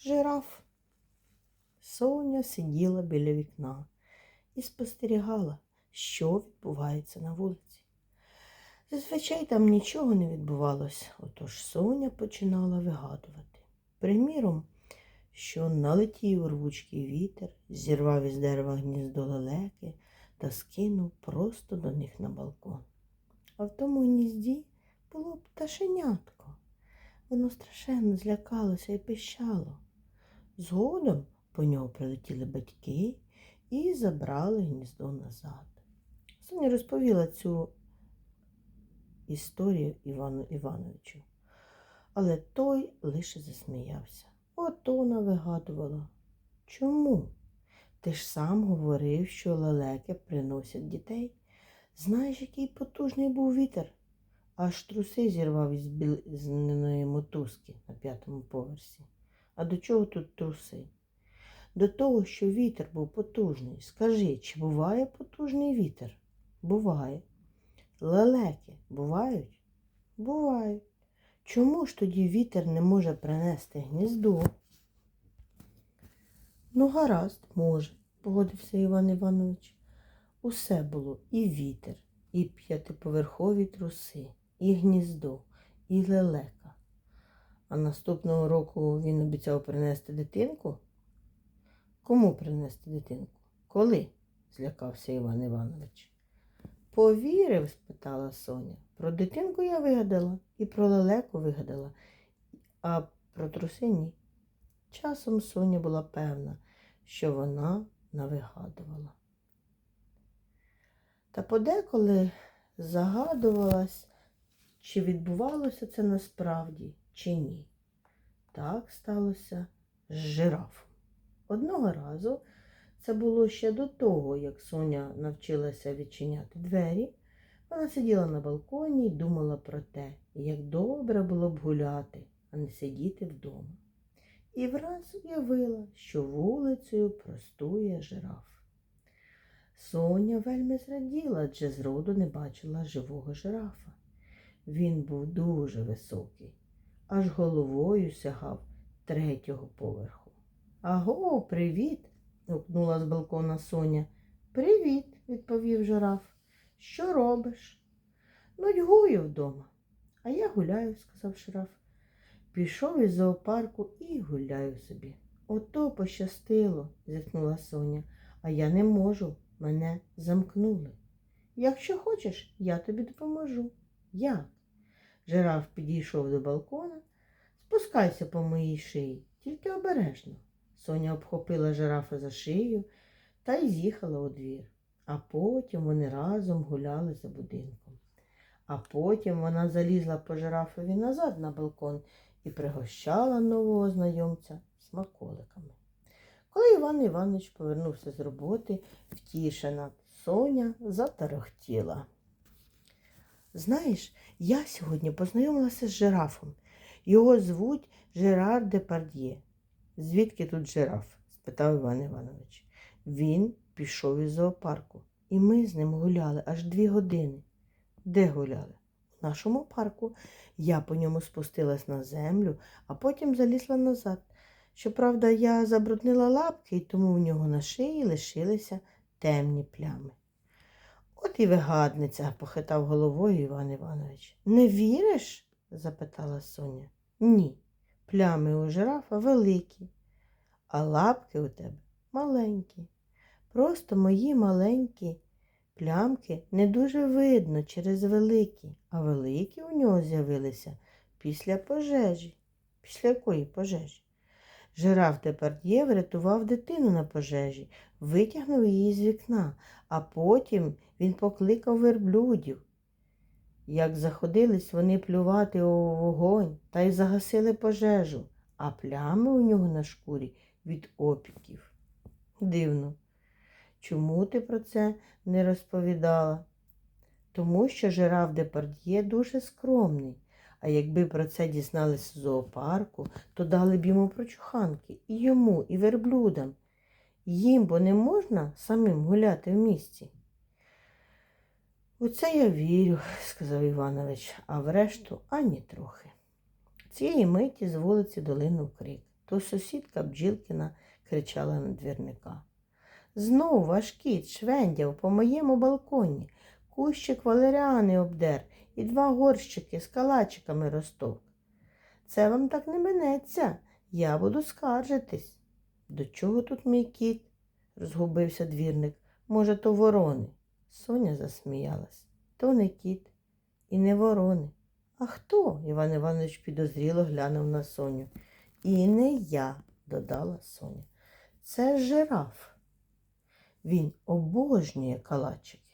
жираф. Соня сиділа біля вікна і спостерігала, що відбувається на вулиці. Зазвичай там нічого не відбувалось, отож Соня починала вигадувати. Приміром, що налетів рвучкий вітер, зірвав із дерева гніздо лелеки та скинув просто до них на балкон. А в тому гнізді було пташенятко. Воно страшенно злякалося і пищало. Згодом по нього прилетіли батьки і забрали гніздо назад. Соня розповіла цю історію Івану Івановичу, але той лише засміявся. Ото вигадувала. Чому? Ти ж сам говорив, що лелеки приносять дітей. Знаєш, який потужний був вітер? Аж труси зірвав із білизняної мотузки на п'ятому поверсі. А до чого тут труси? До того, що вітер був потужний. Скажи, чи буває потужний вітер? Буває. Лелеки бувають? Бувають. Чому ж тоді вітер не може принести гніздо? Ну, гаразд, може, погодився Іван Іванович. Усе було і вітер, і п'ятиповерхові труси, і гніздо, і лелека. А наступного року він обіцяв принести дитинку? Кому принести дитинку? Коли? злякався Іван Іванович. Повірив? спитала Соня. Про дитинку я вигадала і про лелеку вигадала, а про труси ні. Часом Соня була певна, що вона навигадувала. Та подеколи загадувалась, чи відбувалося це насправді, чи ні. Так сталося з жирафом. Одного разу це було ще до того, як Соня навчилася відчиняти двері. Вона сиділа на балконі і думала про те, як добре було б гуляти, а не сидіти вдома. І враз уявила, що вулицею простує жираф. Соня вельми зраділа, адже зроду не бачила живого жирафа. Він був дуже високий, аж головою сягав третього поверху. Аго, привіт! гукнула з балкона Соня. Привіт, відповів жираф. Що робиш? Нудьгую вдома. А я гуляю, сказав жираф. Пішов із зоопарку і гуляю собі. Ото пощастило, зітхнула Соня, а я не можу, мене замкнули. Якщо хочеш, я тобі допоможу. Як? Жираф підійшов до балкона. Спускайся по моїй шиї, тільки обережно. Соня обхопила жирафа за шию та й з'їхала у двір. А потім вони разом гуляли за будинком. А потім вона залізла по жирафові назад на балкон і пригощала нового знайомця смаколиками. Коли Іван Іванович повернувся з роботи, втішена, Соня затарохтіла. Знаєш, я сьогодні познайомилася з жирафом. Його звуть Жерар Депард'є. Звідки тут жираф? спитав Іван Іванович. Він пішов із зоопарку, і ми з ним гуляли аж дві години. Де гуляли? У нашому парку. Я по ньому спустилась на землю, а потім залізла назад. Щоправда, я забруднила лапки, і тому в нього на шиї лишилися темні плями. От і вигадниця, похитав головою Іван Іванович. Не віриш? запитала Соня. Ні. Плями у жирафа великі, а лапки у тебе маленькі. Просто мої маленькі плямки не дуже видно через великі, а великі у нього з'явилися після пожежі. Після якої пожежі? Жираф Депард'є врятував дитину на пожежі, витягнув її з вікна, а потім він покликав верблюдів. Як заходились вони плювати у вогонь та й загасили пожежу, а плями у нього на шкурі від опіків. Дивно, чому ти про це не розповідала? Тому що жираф Депард'є дуже скромний, а якби про це дізнались у зоопарку, то дали б йому прочуханки і йому, і верблюдам. Їм бо не можна самим гуляти в місті. У це я вірю, сказав Іванович, а врешту ані трохи. Цієї миті з вулиці долинув крик. то сусідка бджілкина кричала на двірника. Знов ваш кіт швендяв по моєму балконі, кущик валеріани обдер і два горщики з калачиками росток. Це вам так не минеться, я буду скаржитись. До чого тут мій кіт? розгубився двірник. Може, то ворони. Соня засміялась. То не кіт і не ворони. А хто? Іван Іванович підозріло глянув на Соню. І не я, додала Соня. Це жираф. Він обожнює калачики.